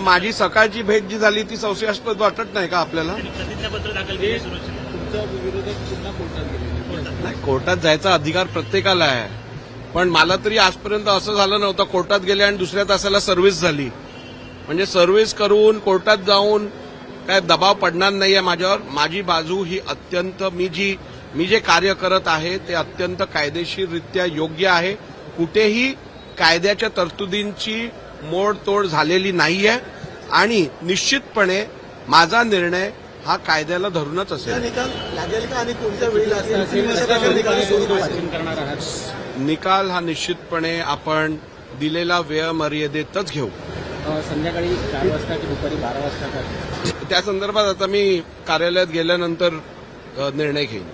माझी सकाळची भेट जी झाली ती संशयास्पद वाटत नाही का आपल्याला? नाही कोर्टात जायचा अधिकार प्रत्येकाला आहे. पण मला तरी आजपर्यंत असं झालं नव्हतं कोर्टात गेले आणि दुसऱ्या तासाला सर्व्हिस झाली. म्हणजे सर्व्हिस करून कोर्टात जाऊन काय दबाव पडणार नाहीये माझ्यावर. माझी बाजू ही अत्यंत मी जी मी जे कार्य करत आहे ते अत्यंत कायदेशीररित्या योग्य आहे. कुठेही कायद्याच्या तरतुदींची मोडतोड झालेली नाहीये आणि निश्चितपणे माझा निर्णय हा कायद्याला धरूनच असेल. निकाल हा निश्चितपणे आपण दिलेला वेळ मर्यादेतच घेऊ. संध्याकाळी चार वाजता की दुपारी बारा वाजता त्या संदर्भात आता मी कार्यालयात गेल्यानंतर अ, निर्णय घेईन.